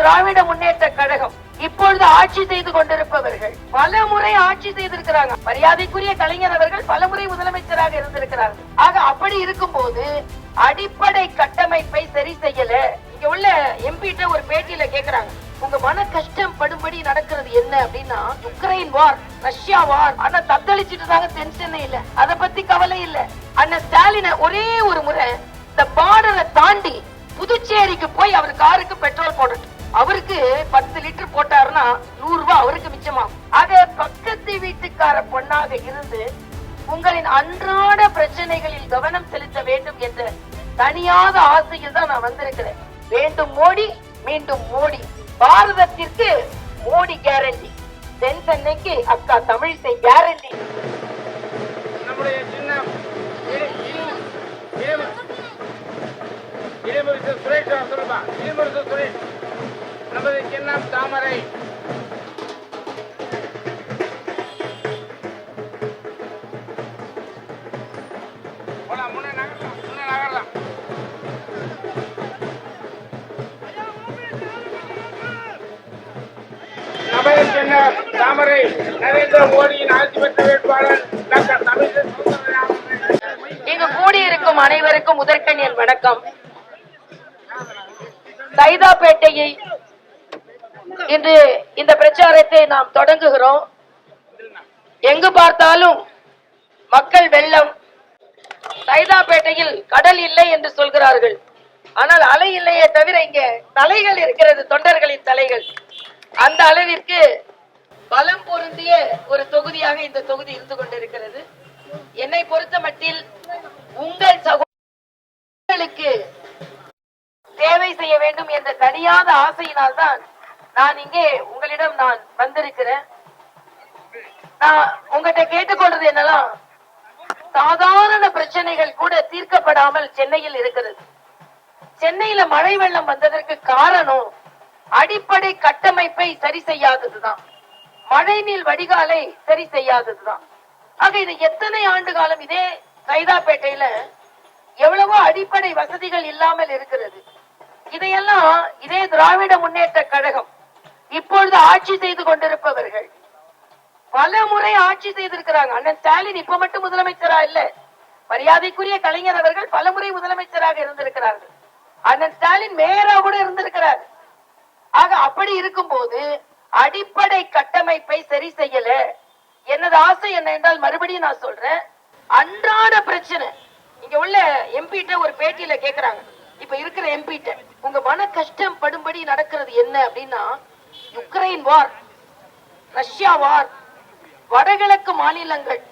திராவிட முன்னேற்ற கழகம் இப்பொழுது ஆட்சி செய்து கொண்டிருப்பவர்கள் பல முறை ஆட்சி செய்திருக்கிறாங்க. மரியாதைக்குரிய கலைஞர் அவர்கள் பல முறை முதலமைச்சராக இருந்திருக்கிறார்கள். ஆக அப்படி இருக்கும் போது அடிப்படை கட்டமைப்பை சரி செய்யல. இங்க உள்ள எம்பிட்ட ஒரு பேட்டியில கேக்குறாங்க. உங்க மன கஷ்டம் படும்படி நடக்கிறது என்ன அப்படின்னா உக்ரைன் வார் ரஷ்யா வார் ஆனா தத்தளிச்சிட்டு தாங்க டென்ஷனே இல்ல. அத பத்தி கவலை இல்ல. அண்ணன் ஸ்டாலின ஒரே ஒரு முறை இந்த பார்டரை தாண்டி புதுச்சேரிக்கு போய் அவர் காருக்கு பெட்ரோல் போடட்டும். அவருக்கு பத்து லிட்டர் போட்டாருன்னா நூறு ரூபாய் அவருக்கு மிச்சமாகும். ஆக பக்கத்து வீட்டுக்கார பொண்ணாக இருந்து உங்களின் அன்றாட பிரச்சனைகளில் கவனம் செலுத்த வேண்டும் என்ற தனியாத ஆசையில் தான் நான் வந்திருக்கிறேன். வேண்டும் மோடி மீண்டும் மோடி. பாரதத்திற்கு மோடி கேரண்டி தென் சென்னைக்கு அக்கா தமிழிசை கேரண்டி நம்முடைய சின்னம் சுரேஷ் சுரேஷ். நமது சின்னம் தாமரை. போலாம் நகரலாம் நமது சின்னம் தாமரை. நரேந்திர மோடியின் ஆட்சி பெற்ற வேட்பாளர் டாக்டர் தமிழிசை இங்கு கூடியிருக்கும் அனைவருக்கும் முதற்கண் என் வணக்கம். சைதாப்பேட்டையை இன்று இந்த பிரச்சாரத்தை நாம் தொடங்குகிறோம். எங்கு பார்த்தாலும் மக்கள் வெள்ளம். சைதாப்பேட்டையில் கடல் இல்லை என்று சொல்கிறார்கள். ஆனால் அலை இல்லையே தவிர இங்க தலைகள் இருக்கிறது தொண்டர்களின் தலைகள். அந்த அளவிற்கு பலம் பொருந்திய ஒரு தொகுதியாக இந்த தொகுதி இருந்து கொண்டிருக்கிறது. என்னை பொறுத்த மட்டில் உங்கள் சகோதரர்களுக்கு சேவை செய்ய வேண்டும் என்ற தனியாத ஆசையினால் தான் நான் இங்கே உங்களிடம் நான் வந்திருக்கிறேன். நான் உங்ககிட்ட கேட்டுக்கொள்றது என்னன்னா சாதாரண பிரச்சனைகள் கூட தீர்க்கப்படாமல் சென்னையில் இருக்கிறது. சென்னையில மழை வெள்ளம் வந்ததற்கு காரணம் அடிப்படை கட்டமைப்பை சரி செய்யாததுதான். மழைநீர் வடிகாலை சரி செய்யாததுதான். ஆக இது எத்தனை ஆண்டு காலம் இதே சைதாப்பேட்டையில எவ்வளவோ அடிப்படை வசதிகள் இல்லாமல் இருக்கிறது. இதையெல்லாம் இதே திராவிட முன்னேற்ற கழகம் இப்பொழுது ஆட்சி செய்து கொண்டிருப்பவர்கள். பல முறை ஆட்சி செய்திருக்கிறாங்க. அண்ணன் ஸ்டாலின் இப்ப மட்டும் முதலமைச்சரா இல்ல. மரியாதைக்குரிய கலைஞர் அவர்கள் பல முறை முதலமைச்சராக இருந்திருக்கிறார்கள். அண்ணன் ஸ்டாலின் மேயரா கூட இருந்திருக்கிறார். ஆக அப்படி இருக்கும் போது அடிப்படை கட்டமைப்பை சரி செய்யல. எனது ஆசை என்ன என்றால் மறுபடியும் நான் சொல்றேன். அன்றாட பிரச்சனை. இங்க உள்ள எம்பிட்ட ஒரு பேட்டியில கேக்குறாங்க. இப்ப இருக்கிற எம்பிட்ட உங்க மன கஷ்டம் படும்படி நடக்கிறது என்ன? அப்படின்னா உக்ரைன் வார் ரஷ்யா வார் வடகிழக்கு மாநிலங்கள்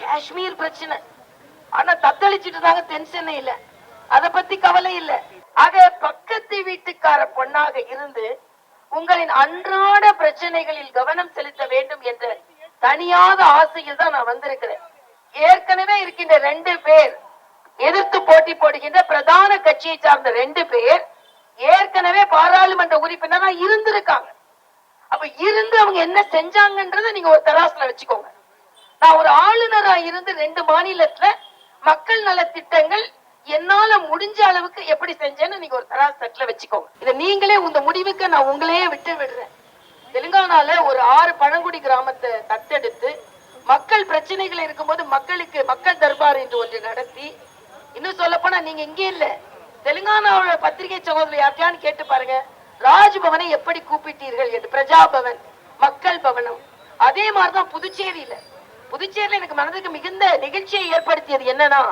காஷ்மீர் பிரச்சனை. ஆனா தத்தளிச்சுட்டு தாங்க டென்ஷனே இல்ல. அத பத்தி கவலை இல்ல. ஆக பக்கத்து வீட்டுக்கார பொண்ணாக இருந்து உங்களின் அன்றாட பிரச்சனைகளில் கவனம் செலுத்த வேண்டும் என்ற தனியாத ஆசையில் தான் நான் வந்திருக்கிறேன். ஏற்கனவே இருக்கின்ற ரெண்டு பேர் எதிர்த்து போட்டி போடுகின்ற பிரதான கட்சியை சார்ந்த ரெண்டு பேர் ஏற்கனவே பாராளுமன்ற உறுப்பினரா இருந்திருக்காங்க. அப்ப இருந்து அவங்க என்ன செஞ்சாங்கன்றத நீங்க ஒரு தராசுல வச்சுக்கோங்க. நான் ஒரு ஆளுநரா இருந்து ரெண்டு மாநிலத்துல மக்கள் நல திட்டங்கள் என்னால முடிஞ்ச அளவுக்கு எப்படி செஞ்சேன்னு நீங்க ஒரு தராசு தட்டுல வச்சுக்கோங்க. இத நீங்களே உங்க முடிவுக்கு நான் உங்களையே விட்டு விடுறேன். தெலுங்கானால ஒரு ஆறு பழங்குடி கிராமத்தை தத்தெடுத்து மக்கள் பிரச்சனைகள் இருக்கும்போது மக்களுக்கு மக்கள் தர்பார் என்று ஒன்று நடத்தி இன்னும் சொல்ல போனா நீங்க இங்கே இல்ல தெலுங்கானாவோட பத்திரிகை சகோதரர் யார்கிட்டயான்னு கேட்டு பாருங்க. ராஜ்பவனை எப்படி கூப்பிட்டீர்கள் என்று பிரஜாபவன் மக்கள் பவனம். அதே மாதிரிதான் புதுச்சேரியில. புதுச்சேரியில எனக்கு மனதுக்கு மிகுந்த நிகழ்ச்சியை ஏற்படுத்தியது என்னன்னா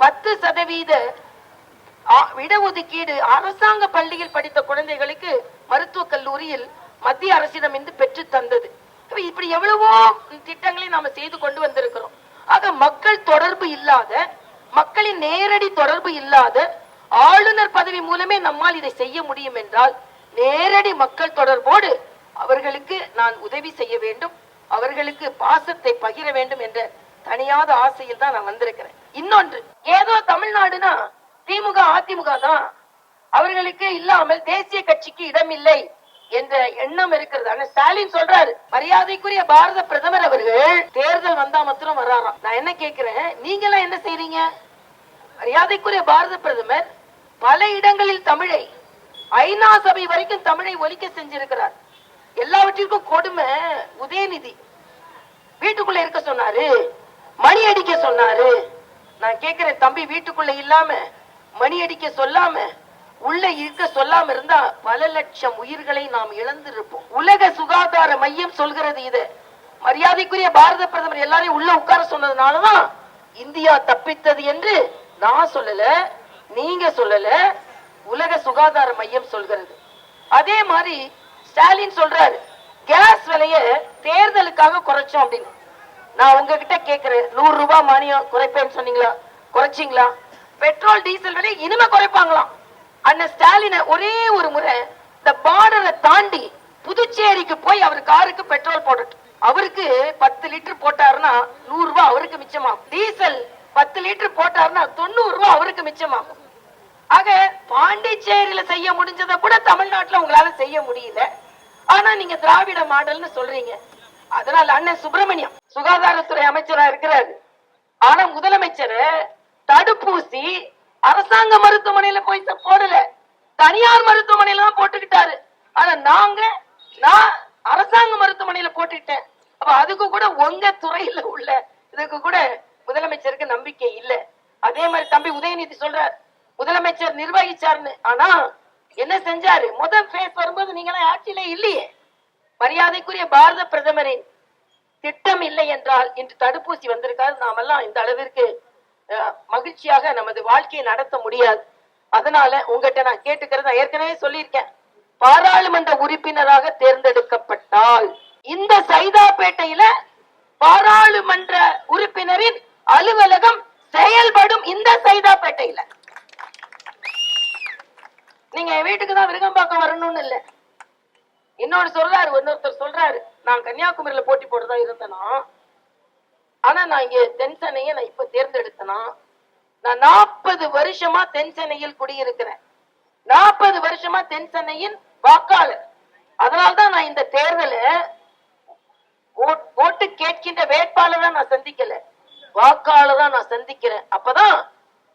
பத்து சதவீத இடஒதுக்கீடு அரசாங்க பள்ளியில் படித்த குழந்தைகளுக்கு மருத்துவக் கல்லூரியில் மத்திய அரசிடம் இருந்து பெற்று தந்தது. இப்படி எவ்வளவோ திட்டங்களை நாம செய்து கொண்டு வந்திருக்கிறோம். ஆக மக்கள் தொடர்பு இல்லாத மக்களின் நேரடி தொடர்பு இல்லாத ஆளுநர் பதவி மூலமே நம்மால் இதை செய்ய முடியும் என்றால் நேரடி மக்கள் தொடர்போடு அவர்களுக்கு நான் உதவி செய்ய வேண்டும் அவர்களுக்கு பாசத்தை பகிர வேண்டும் என்ற தனியாத ஆசையில் தான் நான் வந்திருக்கிறேன். இன்னொன்று ஏதோ தமிழ்நாடுனா திமுக அதிமுக தான் அவர்களுக்கு இல்லாமல் தேசிய கட்சிக்கு இடமில்லை என்ற எண்ணம் இருக்கிறது. ஆனா ஸ்டாலின் சொல்றாரு மரியாதைக்குரிய பாரத பிரதமர் அவர்கள் தேர்தல் வந்தா மாத்திரம் வர்றாராம் நான் என்ன கேக்குறேன் நீங்க எல்லாம் என்ன செய்றீங்க? மரியாதைக்குரிய பாரத பிரதமர் பல இடங்களில் தமிழை ஐநா சபை வரைக்கும் தமிழை ஒலிக்க செஞ்சிருக்கிறார். எல்லாவற்றிற்கும் கொடுமை உதயநிதி. வீட்டுக்குள்ள இருக்க சொன்னாரு. மணி அடிக்க சொன்னாரு. நான் கேக்குறேன் தம்பி வீட்டுக்குள்ள இல்லாம மணி அடிக்க சொல்லாம உள்ள இருக்க சொல்லாம இருந்தா பல லட்சம் உயிர்களை நாம் இழந்திருப்போம். உலக சுகாதார மையம் சொல்கிறது இது. மரியாதைக்குரிய பாரத பிரதமர் எல்லாரையும் உள்ள உட்கார சொன்னதுனாலதான் இந்தியா தப்பித்தது என்று நான் சொல்லல நீங்க சொல்லல உலக சுகாதார மையம் சொல்கிறது. அதே மாதிரி ஸ்டாலின் சொல்றாரு கேஸ் விலைய தேர்தலுக்காக குறைச்சோம் அப்படின்னு. நான் உங்ககிட்ட கேக்குறேன் நூறு ரூபாய் மானியம் குறைப்பேன்னு சொன்னீங்களா? குறைச்சிங்களா? பெட்ரோல் டீசல் விலை இனிமே குறைப்பாங்களாம். அண்ணன் ஸ்டாலின ஒரே ஒரு முறை இந்த பார்டரை தாண்டி புதுச்சேரிக்கு போய் அவர் காருக்கு பெட்ரோல் போடட்டும். அவருக்கு பத்து லிட்டர் போட்டாருன்னா நூறு ரூபாய் அவருக்கு மிச்சமாகும். டீசல் பத்து லிட்டர் போட்டாருன்னா தொண்ணூறு ரூபாய் அவருக்கு மிச்சமாகும். ஆக பாண்டிச்சேரியில செய்ய முடிஞ்சதை கூட தமிழ்நாட்டுல உங்களால செய்ய முடியல. ஆனா நீங்க திராவிட மாடல்னு சொல்றீங்க. அதனால அண்ணன் சுப்பிரமணியம் சுகாதாரத்துறை அமைச்சரா இருக்கிறாரு. ஆனா முதலமைச்சர் தடுப்பூசி அரசாங்க மருத்துவமனையில போய் போடல. தனியார் மருத்துவமனையில தான் போட்டுக்கிட்டாரு. ஆனா நாங்க நான் அரசாங்க மருத்துவமனையில போட்டுக்கிட்டேன். அப்ப அதுக்கு கூட உங்க துறையில உள்ள இதுக்கு கூட முதலமைச்சருக்கு நம்பிக்கை இல்ல. அதே மாதிரி தம்பி உதயநிதி சொல்றாரு முதலமைச்சர் நிர்வகிச்சார்னு. ஆனா என்ன செஞ்சாரு? முதல் பேஸ் வரும்போது நீங்களாம் ஆட்சியில இல்லையே. மரியாதைக்குரிய பாரத பிரதமரின் திட்டம் இல்லை என்றால் இன்று தடுப்பூசி வந்திருக்காது. நாமெல்லாம் இந்த அளவிற்கு மகிழ்ச்சியாக நமது வாழ்க்கையை நடத்த முடியாது. அதனால உங்ககிட்ட நான் கேட்டுக்கிறது நான் ஏற்கனவே சொல்லியிருக்கேன். பாராளுமன்ற உறுப்பினராக தேர்ந்தெடுக்கப்பட்டால் இந்த சைதாப்பேட்டையில பாராளுமன்ற உறுப்பினரின் அலுவலகம் செயல்படும் இந்த சைதாப்பேட்டையில. நீங்க என் வீட்டுக்கு தான் விருகம்பாக்கம் வரணும்னு இல்ல. இன்னொரு சொல்றாரு இன்னொருத்தர் சொல்றாரு. நான் கன்னியாகுமரியில போட்டி போட்டுதான் இருந்தேனா ஆனா நான் இங்க தென் சென்னையை நான் இப்ப தேர்ந்தெடுத்தனா நான் நாற்பது வருஷமா தென் சென்னையில் குடியிருக்கிறேன். நாற்பது வருஷமா தென் சென்னையின் வாக்காளர். அதனால்தான் நான் இந்த தேர்தலை ஓட்டு கேட்கின்ற வேட்பாளரை நான் சந்திக்கல. வாக்காளரா நான் சந்திக்கிறேன். அப்பதான்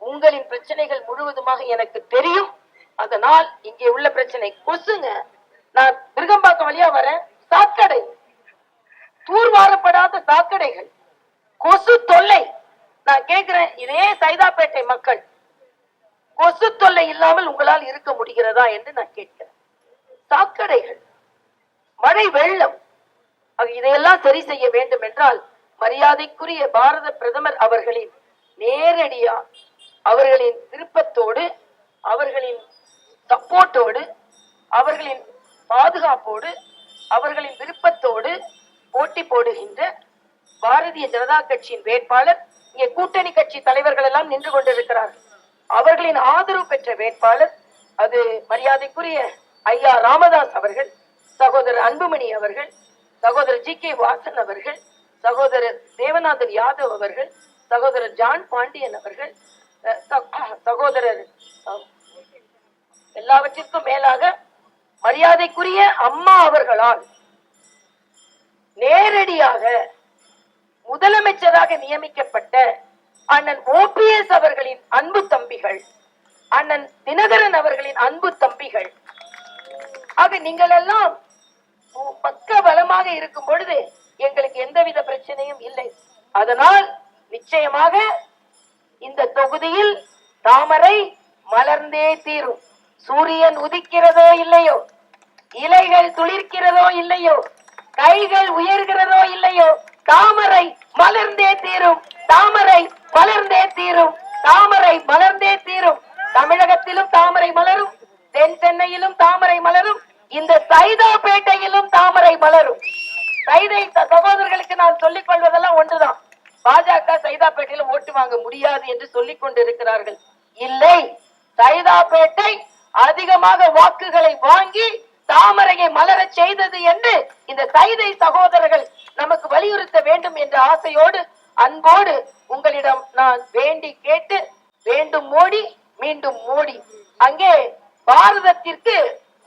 உங்களின் பிரச்சனைகள் முழுவதுமாக எனக்கு தெரியும். அதனால் இங்கே உள்ள பிரச்சனை. கொசுங்க. நான் மிருகம்பாக்கம் வழியா வரேன். சாக்கடை. தூர்வாரப்படாத சாக்கடைகள். கொசு தொல்லை. நான் கேட்கிறேன் இதே சைதாப்பேட்டை மக்கள் கொசு தொல்லை இல்லாமல் உங்களால் இருக்க முடிகிறதா என்று நான் கேட்கிறேன். சாக்கடைகள். மழை வெள்ளம். இதையெல்லாம் சரி செய்ய வேண்டும் என்றால் மரியாதைக்குரிய பாரத பிரதமர் அவர்களின் நேரடியா அவர்களின் விருப்பத்தோடு அவர்களின் சப்போர்ட்டோடு அவர்களின் பாதுகாப்போடு அவர்களின் விருப்பத்தோடு போட்டி போடுகின்ற பாரதிய ஜனதா கட்சியின் வேட்பாளர் இங்கே கூட்டணி கட்சி தலைவர்கள் எல்லாம் நின்று கொண்டிருக்கிறார்கள். அவர்களின் ஆதரவு பெற்ற வேட்பாளர் அது மரியாதைக்குரிய ஐயா ராமதாஸ் அவர்கள் சகோதரர் அன்புமணி அவர்கள் சகோதரர் ஜி கே வாசன் அவர்கள் சகோதரர் தேவநாதன் யாதவ் அவர்கள் சகோதரர் ஜான் பாண்டியன் அவர்கள் சகோதரர் எல்லாவற்றிற்கும் மேலாக மரியாதைக்குரிய அம்மா அவர்களால் நேரடியாக முதலமைச்சராக நியமிக்கப்பட்ட அண்ணன் ஓபிஎஸ் அவர்களின் அன்பு தம்பிகள் அண்ணன் தினகரன் அவர்களின் அன்பு தம்பிகள். ஆக நீங்கள் எல்லாம் பக்க பலமாக இருக்கும் பொழுது எங்களுக்கு எந்தவித பிரச்சனையும் இல்லை. அதனால் நிச்சயமாக இந்த தொகுதியில் தாமரை மலர்ந்தே தீரும். சூரியன் உதிக்கிறதோ இல்லையோ? இலைகள் துளிர்க்கிறதோ இல்லையோ? கைகள் உயர்கிறதோ இல்லையோ? தாமரை மலர்ந்தே தீரும். தாமரை மலர்ந்தே தீரும். தாமரை மலர்ந்தே தீரும். தமிழகத்திலும் தாமரை மலரும். தென் சென்னையிலும் தாமரை மலரும். இந்த சைதாப்பேட்டையிலும் தாமரை மலரும். சைதை சகோதரர்களுக்கு நான் சொல்லிக் கொள்வதெல்லாம் ஒன்றுதான். பாஜக சைதாப்பேட்டையில ஓட்டு வாங்க முடியாது என்று சொல்லிக் கொண்டிருக்கிறார்கள். இல்லை சைதாப்பேட்டை அதிகமாக வாக்குகளை வாங்கி தாமரையை மலரச் செய்தது என்று இந்த தைதை சகோதரர்கள் நமக்கு வலியுறுத்த வேண்டும் என்ற ஆசையோடு அன்போடு உங்களிடம் நான் வேண்டி கேட்டு வேண்டும் மோடி மீண்டும் மோடி. அங்கே பாரதத்திற்கு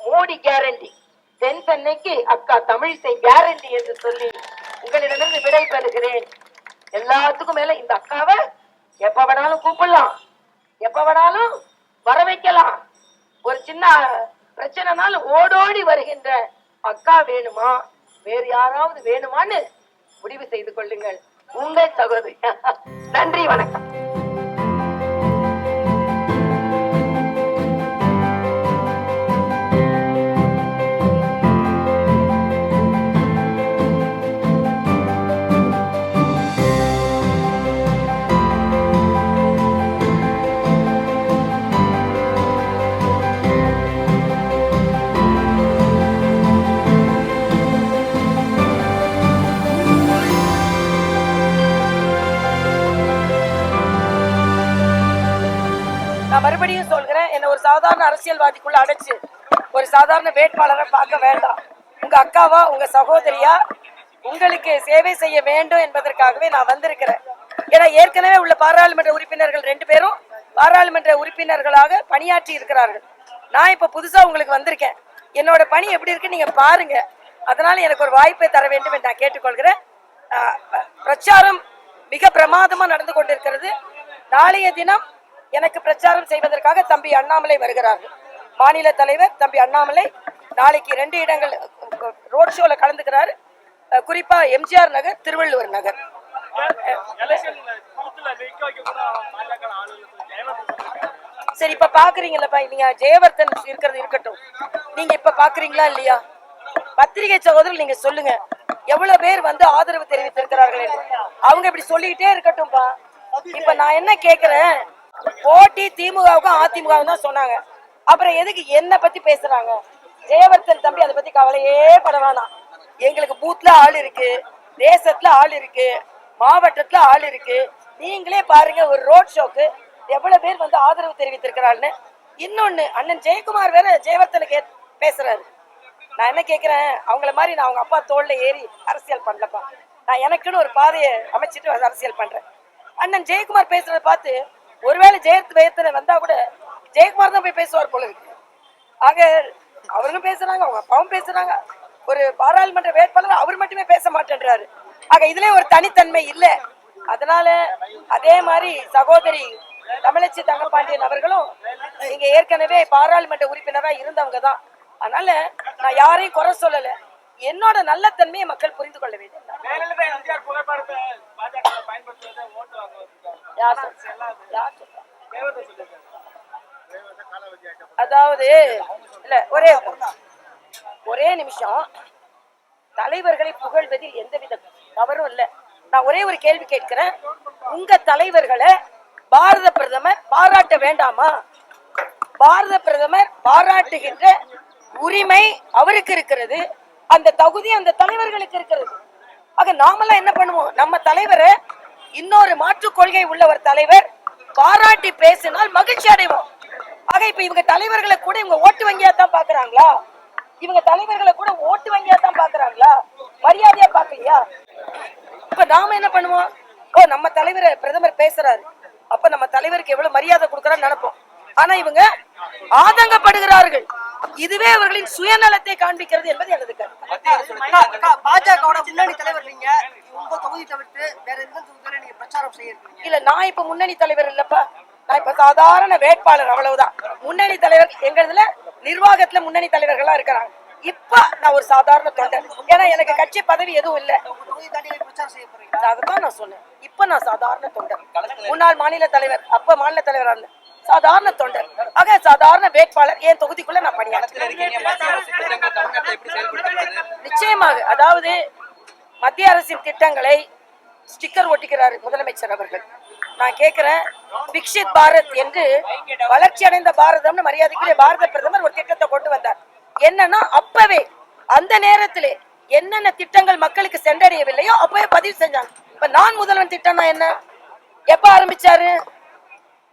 மோடி கேரண்டி தென் சென்னைக்கு அக்கா தமிழிசை கேரண்டி என்று சொல்லி உங்களிடமிருந்து விடை பெறுகிறேன். எல்லாத்துக்கும் மேல இந்த அக்காவை எப்ப வேணாலும் கூப்பிடலாம். எப்ப வேணாலும் வர வைக்கலாம் ஒரு சின்ன பிரச்சனைனால ஓடோடி வருகின்ற அக்கா வேணுமா? வேறு யாராவது வேணுமான்னு முடிவு செய்து கொள்ளுங்கள். உங்கள் சகோதரி நன்றி வணக்கம். அரசியல்வாதிக்குள்ள அடைச்சு ஒரு சாதாரண வேட்பாளரை பார்க்க வேண்டாம். உங்க அக்காவா உங்க சகோதரியா? உங்களுக்கு சேவை செய்ய வேண்டும் என்பதற்காகவே நான் வந்திருக்கிறேன். ஏன்னா ஏற்கனவே உள்ள பாராளுமன்ற உறுப்பினர்கள் ரெண்டு பேரும் பாராளுமன்ற உறுப்பினர்களாக பணியாற்றி இருக்கிறார்கள். நான் இப்ப புதுசா உங்களுக்கு வந்திருக்கேன். என்னோட பணி எப்படி இருக்கு நீங்க பாருங்க. அதனால எனக்கு ஒரு வாய்ப்பை தர வேண்டும் என்று நான் கேட்டுக்கொள்கிறேன். பிரச்சாரம் மிக பிரமாதமா நடந்து கொண்டிருக்கிறது. நாளைய தினம் எனக்கு பிரச்சாரம் செய்வதற்காக தம்பி அண்ணாமலை வருகிறார்கள். மாநில தலைவர் தம்பி அண்ணாமலை நாளைக்கு ரெண்டு இடங்கள் ரோட் ஷோல கலந்துக்கிறார். குறிப்பாக குறிப்பா எம்ஜிஆர் நகர் திருவள்ளுவர் நகர். சரி இப்ப பாக்குறீங்கல்லப்பா நீங்க ஜெயவர்தன் இருக்கிறது இருக்கட்டும். நீங்க இப்ப பாக்குறீங்களா இல்லையா? பத்திரிகை சகோதரர் நீங்க சொல்லுங்க. எவ்வளவு பேர் வந்து ஆதரவு தெரிவித்திருக்கிறார்கள் என்று. அவங்க இப்படி சொல்லிக்கிட்டே இருக்கட்டும்பா. இப்ப நான் என்ன கேக்குறேன்? போட்டி திமுகவுக்கும் அதிமுகவும் தான் சொன்னாங்க. அப்புறம் எதுக்கு என்ன பத்தி பேசுறாங்க? ஜெயவர்த்தன் தம்பி அதை பத்தி கவலையே பட வேணாம். எங்களுக்கு பூத்ல ஆள் இருக்கு தேசத்துல ஆள் இருக்கு மாவட்டத்துல ஆள் இருக்கு. நீங்களே பாருங்க ஒரு ரோட் ஷோக்கு எவ்வளவு பேர் வந்து ஆதரவு தெரிவித்திருக்கிறாள்னு. இன்னொன்னு அண்ணன் ஜெயக்குமார் வேற ஜெயவர்த்தனை ஏத்- பேசுறாரு. நான் என்ன கேக்குறேன்? அவங்கள மாதிரி நான் அவங்க அப்பா தோல்ல ஏறி அரசியல் பண்ணலப்பா. நான் எனக்குன்னு ஒரு பாதையை அமைச்சிட்டு அரசியல் பண்றேன். அண்ணன் ஜெயக்குமார் பேசுறத பார்த்து ஒருவேளை ஜெயத்து வேத்தனை வந்தா கூட ஜெயக்குமார் தான் போய் பேசுவார் போல இருக்கு. ஆக அவர்களும் பேசுறாங்க அவங்க அப்பாவும் பேசுறாங்க. ஒரு பாராளுமன்ற வேட்பாளர் அவர் மட்டுமே பேச மாட்டேன்றாரு. ஆக இதுல ஒரு தனித்தன்மை இல்ல. அதனால அதே மாதிரி சகோதரி தமிழச்சி தங்கப்பாண்டியன் அவர்களும் நீங்க ஏற்கனவே பாராளுமன்ற உறுப்பினரா இருந்தவங்க தான். அதனால நான் யாரையும் குறை சொல்லல. என்னோட நல்ல தன்மையை மக்கள் புரிந்து கொள்ள வேண்டும். யார்? யார் சொல்றா? அதாவது இல்ல ஒரே ஒரே நிமிஷம். தலைவர்களை புகழ்வதில் எந்தவித தவறும் இல்ல. நான் ஒரே ஒரு கேள்வி கேட்கிறேன். உங்க தலைவர்களை பாரத பிரதமர் பாராட்ட வேண்டாமா? பாரத பிரதமர் பாராட்டுகின்ற உரிமை அவருக்கு இருக்கிறது. அந்த தகுதி அந்த தலைவர்களுக்கு இருக்கிறது. ஆக நாமெல்லாம் என்ன பண்ணுவோம்? நம்ம தலைவரை இன்னொரு மாற்று கொள்கை உள்ள ஒரு தலைவர் பாராட்டி பேசினால் மகிழ்ச்சி அடைவோம். ஆக இப்ப இவங்க தலைவர்களை கூட இவங்க ஓட்டு வங்கியா தான் பாக்குறாங்களா? இவங்க தலைவர்களை கூட ஓட்டு வங்கியா தான் பாக்குறாங்களா? மரியாதையா பாக்கலையா? இப்ப நாம என்ன பண்ணுவோம்? ஓ நம்ம தலைவர் பிரதமர் பேசுறாரு. அப்ப நம்ம தலைவருக்கு எவ்வளவு மரியாதை கொடுக்கறான்னு நினைப்போம். ஆனா இவங்க ஆதங்கப்படுகிறார்கள். இதுவே அவர்களின் சுயநலத்தை காண்பிக்கிறது என்பது எனது கருத்து. பாஜகவோட முன்னணி தலைவர் நீங்க உங்க தொகுதி தவிர்த்து வேற எந்த தொகுதியில நீங்க பிரச்சாரம் செய்ய இருக்கீங்க இல்ல நான் இப்ப முன்னணி தலைவர் இல்லப்பா. நான் இப்ப சாதாரண வேட்பாளர் அவ்வளவுதான். முன்னணி தலைவர் எங்களதுல நிர்வாகத்துல முன்னணி தலைவர்களா இருக்கிறாங்க. இப்ப நான் ஒரு சாதாரண தொண்டர். ஏன்னா எனக்கு கட்சி பதவி எதுவும் இல்ல. அதுதான் நான் சொன்னேன். இப்ப நான் சாதாரண தொண்டர். முன்னாள் மாநில தலைவர் அப்ப மாநில தலைவரா இருந்தேன். சாதாரண தொண்டர். ஆக சாதாரண வேட்பாளர் என் தொகுதிக்குள்ள நான் பணியாற்றுகிறேன் நிச்சயமாக. அதாவது மத்திய அரசின் திட்டங்களை ஸ்டிக்கர் ஒட்டிக்கிறார் முதலமைச்சர் அவர்கள். நான் கேட்கிறேன் விக்ஷித் பாரத் என்று வளர்ச்சி அடைந்த பாரதம்னு மரியாதைக்குரிய பாரத பிரதமர் ஒரு திட்டத்தை கொண்டு வந்தார். என்னன்னா அப்பவே அந்த நேரத்திலே என்னென்ன திட்டங்கள் மக்களுக்கு சென்றடையவில்லையோ அப்பவே பதிவு செஞ்சாங்க. இப்ப நான் முதல்வன் திட்டம்னா என்ன? எப்ப ஆரம்பிச்சாரு?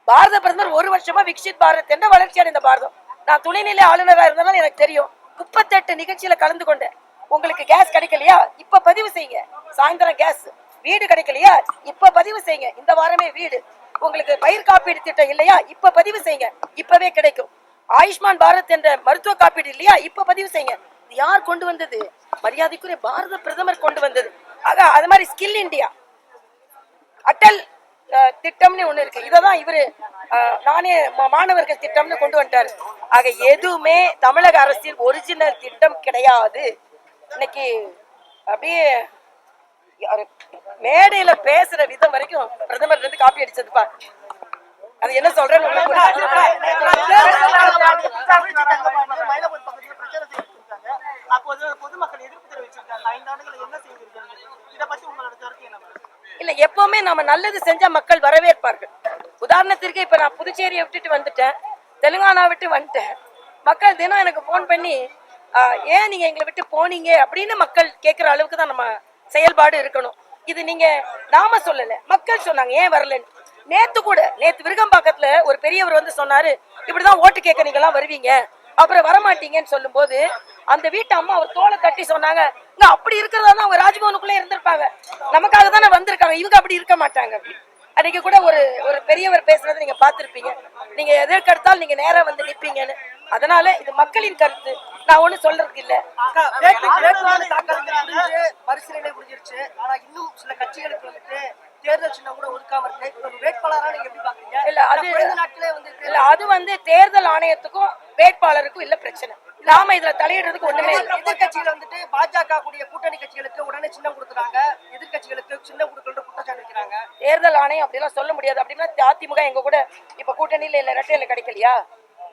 பாரத பிரதமர் ஒரு வருஷமா விக்ஷித் பாரத் என்ற வளர்ச்சி அடைந்த பாரதம். நான் துணைநிலை ஆளுநராக இருந்தனால எனக்கு தெரியும். முப்பத்தெட்டு நிகழ்ச்சியில கலந்து கொண்டேன். உங்களுக்கு கேஸ் கிடைக்கலையா? இப்ப பதிவு செய்யுங்க. சாயந்தரம் கேஸ் வீடு கிடைக்கலையா? இப்ப பதிவு செய்யுங்க. இந்த வாரமே வீடு. உங்களுக்கு பயிர் காப்பீடு திட்டம் இல்லையா? இப்ப பதிவு செய்யுங்க. இப்பவே கிடைக்கும். ஆயுஷ்மான் பாரத் என்ற மருத்துவ காப்பீடு இல்லையா? இப்ப பதிவு செய்யுங்க. இது யார் கொண்டு வந்தது? மரியாதைக்குரிய பாரத பிரதமர் கொண்டு வந்தது. ஆக அது மாதிரி ஸ்கில் இந்தியா. அட்டல் திட்டம்னு ஒண்ணு இருக்கு. இததான் இவரு நானே மாணவர்கள் திட்டம்னு கொண்டு வந்துட்டாரு. ஆக எதுவுமே தமிழக அரசின் ஒரிஜினல் திட்டம் கிடையாது. இன்னைக்கு அப்படியே மேடையில பேசுற விதம் வரைக்கும் பிரதமர் இருந்து காப்பி அடிச்சதுப்பா அது என்ன சொல்றேன்னு மேடம்? இல்ல எப்பவுமே நாம நல்லது செஞ்சா மக்கள் வரவேற்பார்கள் உதாரணத்திற்கு இப்ப நான் புதுச்சேரியை விட்டுட்டு வந்துட்டேன் தெலுங்கானா விட்டு வந்துட்டேன் மக்கள் தினம் எனக்கு ஃபோன் பண்ணி "ஆ, ஏன் நீங்க எங்களை விட்டு போனீங்க அப்படின்னு மக்கள் கேட்கிற அளவுக்கு தான் நம்ம செயல்பாடு இருக்கணும். இது நீங்க நாம சொல்லல மக்கள் சொன்னாங்க ஏன் வரலன்னு. நேத்து கூட நேத்து விருகம்பாக்கத்துல ஒரு பெரியவர் வந்து சொன்னாரு இப்படிதான் ஓட்டு கேட்க நீங்க எல்லாம் வருவீங்க. அப்புறம் வரமாட்டீங்கன்னு சொல்லும்போது அந்த வீட்டு அம்மா அவர் தோலை தட்டி சொன்னாங்க இங்க அப்படி இருக்கிறதா தான் அவங்க ராஜ்பவனுக்குள்ளே இருந்திருப்பாங்க. நமக்காக தானே வந்திருக்காங்க. இவங்க அப்படி இருக்க மாட்டாங்க. அன்னைக்கு கூட ஒரு ஒரு பெரியவர் பேசுறதை நீங்க பாத்திருப்பீங்க நீங்க எதற்கெடுத்தாலும் நீங்க நேரா வந்து நிப்பீங்கன்னு. அதனால இது மக்களின் கருத்து. நான் ஒண்ணும் சொல்றதுக்கு இல்ல பரிசீலனை முடிஞ்சிருச்சு. ஆனா இன்னும் சில கட்சிகளுக்கு வந்துட்டு தேர்தல் சின்னம் கூட ஒதுக்காம இருக்கு. ஒரு வேட்பாளரா நீங்க எப்படி பாக்குறீங்க? இல்ல, அது- நாட்களே வந்து இல்ல அது வந்து தேர்தல் ஆணையத்துக்கும் வேட்பாளருக்கும் இல்ல பிரச்சனை. நாம இதுல தலையிடுறதுக்கு ஒண்ணுமே இல்லை. எதிர்கட்சியில வந்துட்டு பாஜக கூடிய கூட்டணி கட்சிகளுக்கு உடனே சின்னம் கொடுக்குறாங்க. எதிர்கட்சிகளுக்கு சின்னம் கொடுக்கணும் குற்றச்சாட்டு வைக்கிறாங்க. தேர்தல் ஆணையம் அப்படிலாம் சொல்ல முடியாது. அப்படின்னா அதிமுக எங்க கூட இப்ப கூட்டணியில இல்ல ரெட்டையில கிடைக்கலையா?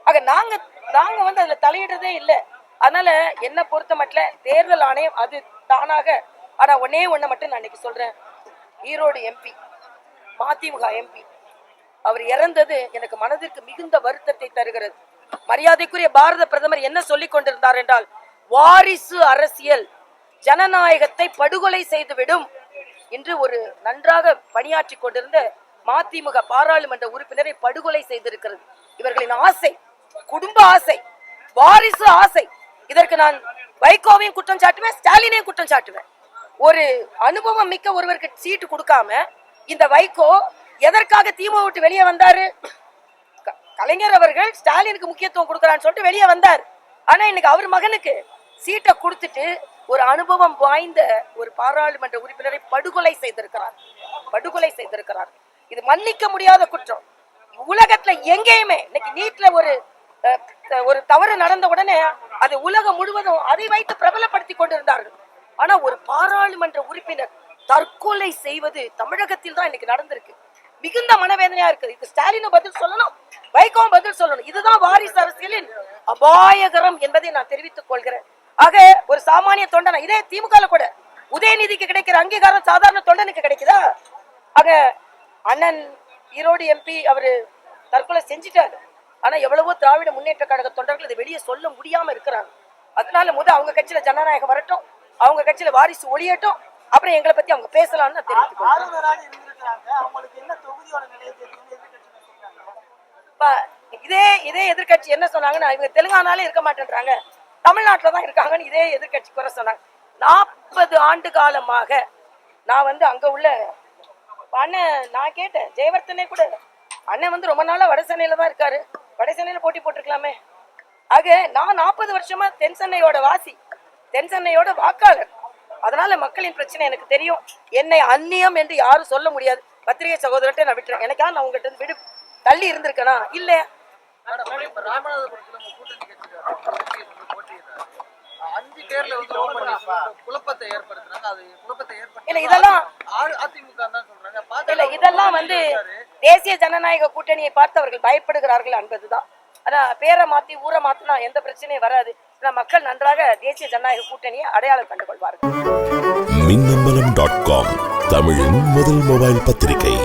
ஆக நாங்க நாங்க வந்து அதுல தலையிடுறதே இல்லை. அதனால என்ன பொறுத்த மட்டும் தேர்தல் ஆணையம் அது தானாக ஆனா ஒன்னே ஒண்ணு மட்டும் நான் இன்னைக்கு சொல்றேன். ஈரோடு எம்பி மதிமுக எம்பி அவர் இறந்தது எனக்கு மனதிற்கு மிகுந்த வருத்தத்தை தருகிறது. மரியாதைக்குரிய பாரத பிரதமர் என்ன சொல்லிக் கொண்டிருந்தார் என்றால் வாரிசு அரசியல் ஜனநாயகத்தை படுகொலை செய்துவிடும் என்று ஒரு நன்றாக பணியாற்றி கொண்டிருந்த மதிமுக பாராளுமன்ற உறுப்பினரை படுகொலை செய்திருக்கிறது. இவர்களின் ஆசை குடும்ப ஆசை வாரிசு ஆசை. இதற்கு நான் வைகோவையும் குற்றம் சாட்டுவேன் ஸ்டாலினையும் குற்றம் சாட்டுவேன். ஒரு அனுபவம் மிக்க ஒருவருக்கு சீட்டு கொடுக்காம இந்த வைகோ எதற்காக திமுக விட்டு வெளியே வந்தாரு? க- கலைஞர் அவர்கள் ஸ்டாலினுக்கு முக்கியத்துவம் கொடுக்கறான்னு சொல்லிட்டு வெளியே வந்தார். ஆனா இன்னைக்கு அவர் மகனுக்கு சீட்டை கொடுத்துட்டு ஒரு அனுபவம் வாய்ந்த ஒரு பாராளுமன்ற உறுப்பினரை படுகொலை செய்திருக்கிறார். படுகொலை செய்திருக்கிறார். இது மன்னிக்க முடியாத குற்றம். உலகத்துல எங்கேயுமே இன்னைக்கு நீட்ல ஒரு ஒரு தவறு நடந்த உடனே அது உலகம் முழுவதும் அதை வைத்து பிரபலப்படுத்தி கொண்டிருந்தார்கள். ஆனா ஒரு பாராளுமன்ற உறுப்பினர் தற்கொலை செய்வது தமிழகத்தில் தான் இன்னைக்கு நடந்திருக்கு. மிகுந்த மனவேதனையா இருக்குது. இது ஸ்டாலினும் பதில் சொல்லணும் வைகோவும் பதில் சொல்லணும். இதுதான் வாரிசு அரசியலின் அபாயகரம் என்பதை நான் தெரிவித்துக் கொள்கிறேன். ஆக ஒரு சாமானிய தொண்டனா இதே திமுக கூட உதயநிதிக்கு கிடைக்கிற அங்கீகாரம் சாதாரண தொண்டனுக்கு கிடைக்குதா? ஆக அண்ணன் ஈரோடு எம்பி அவரு தற்கொலை செஞ்சிட்டாரு. ஆனா எவ்வளவோ திராவிட முன்னேற்ற கழக தொண்டர்கள் இதை வெளியே சொல்ல முடியாம இருக்கிறாங்க. அதனால முத அவங்க கட்சியில ஜனநாயகம் வரட்டும் அவங்க கட்சியில வாரிசு ஒளியட்டும் அப்புறம் எங்களை பத்தி அவங்க பேசலாம்னு இதே இதே எதிர்க்கட்சி என்ன சொன்னாங்கன்னா இவங்க தெலுங்கானாலே இருக்க மாட்டேன்றாங்க. தமிழ்நாட்டுல தான் இருக்காங்கன்னு இதே எதிர்க்கட்சி குறை சொன்னாங்க. நாற்பது ஆண்டு காலமாக நான் வந்து அங்க உள்ள அண்ணன் நான் கேட்டேன் ஜெயவர்த்தனே கூட. அண்ணன் வந்து ரொம்ப நாளா வட சென்னையில தான் இருக்காரு. வடசென்னையில் போட்டி போட்டிருக்கலாமே. ஆக நான் நாற்பது வருஷமா தென் சென்னையோட வாசி தென் சென்னையோட வாக்காளர். அதனால மக்களின் பிரச்சனை எனக்கு தெரியும். என்னை அந்நியம் என்று யாரும் சொல்ல முடியாது. பத்திரிகை சகோதரர்கிட்ட நான் விட்டுறேன். எனக்கா நான் உங்ககிட்ட இருந்து விடு தள்ளி இருந்திருக்கேனா? இல்ல அஞ்சு பேர்ல வந்து குழப்பத்தை ஏற்படுத்துறாங்க அது குழப்பத்தை ஏற்படுத்த இல்ல இதெல்லாம் அதிமுக தான் சொல்றாங்க. இல்ல இதெல்லாம் வந்து தேசிய ஜனநாயக கூட்டணியை பார்த்து அவர்கள் பயப்படுகிறார்கள் என்பதுதான். ஆனா பேரை மாத்தி ஊரை மாத்தினா எந்த பிரச்சனையும் வராது. மக்கள் நன்றாக தேசிய ஜனநாயக கூட்டணியை அடையாளம் கண்டுகொள்வார்கள். மின்னம்பலம் டாட் காம் தமிழின் முதல் மொபைல் பத்திரிகை.